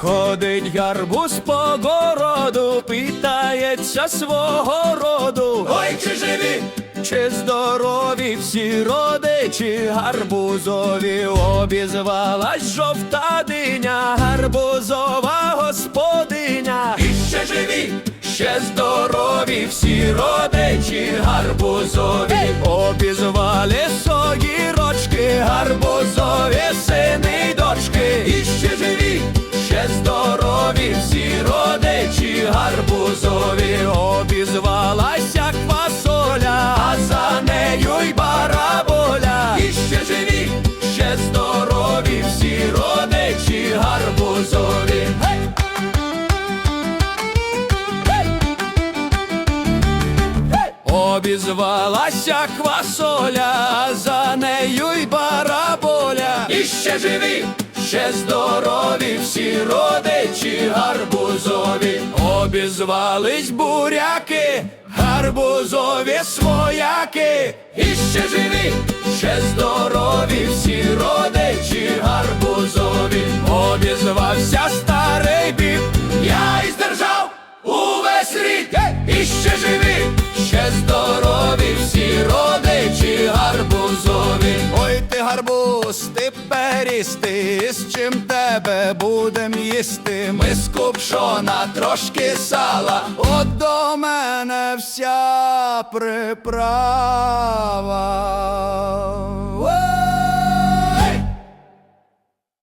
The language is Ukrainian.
Ходить гарбуз по городу, питається свого роду. Ой, чи живі, чи здорові всі родичі? Гарбузові обізвалась жовта диня, господиня. Ще здорові всі родичі гарбузові. Обізвалася квасоля, за нею й бараболя. І ще живі, ще здорові всі родичі гарбузові. Обізвались буряки, гарбузові свояки. І ще живі, ще здорові всі родичі гарбузові. Обізвався старий біб, я й здержав увесь рід. Гарбуз, ти перісти, з чим тебе будем їсти? Ми з купшона трошки сала, от до мене вся приправа.